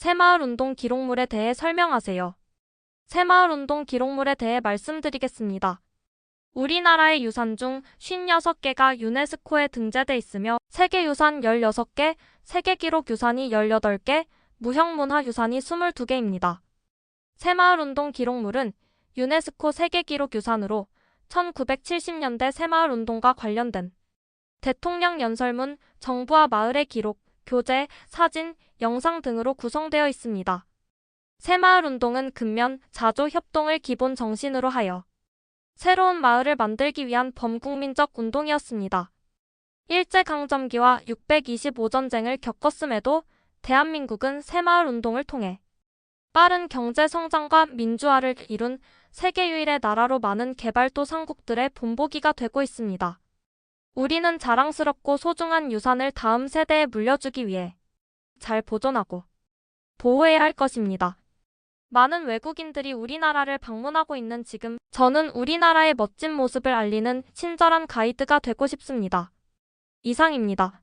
새마을운동 기록물에 대해 설명하세요. 새마을운동 기록물에 대해 말씀드리겠습니다. 우리나라의 유산 중 56개가 유네스코에 등재돼 있으며 세계유산 16개, 세계기록 유산이 18개, 무형문화 유산이 22개입니다. 새마을운동 기록물은 유네스코 세계기록 유산으로 1970년대 새마을운동과 관련된 대통령 연설문, 정부와 마을의 기록, 교재, 사진, 영상 등으로 구성되어 있습니다. 새마을운동은 근면, 자조, 협동을 기본 정신으로 하여 새로운 마을을 만들기 위한 범국민적 운동이었습니다. 일제강점기와 625전쟁을 겪었음에도 대한민국은 새마을운동을 통해 빠른 경제 성장과 민주화를 이룬 세계 유일의 나라로 많은 개발도 상국들의 본보기가 되고 있습니다. 우리는 자랑스럽고 소중한 유산을 다음 세대에 물려주기 위해 잘 보존하고 보호해야 할 것입니다. 많은 외국인들이 우리나라를 방문하고 있는 지금 저는 우리나라의 멋진 모습을 알리는 친절한 가이드가 되고 싶습니다. 이상입니다.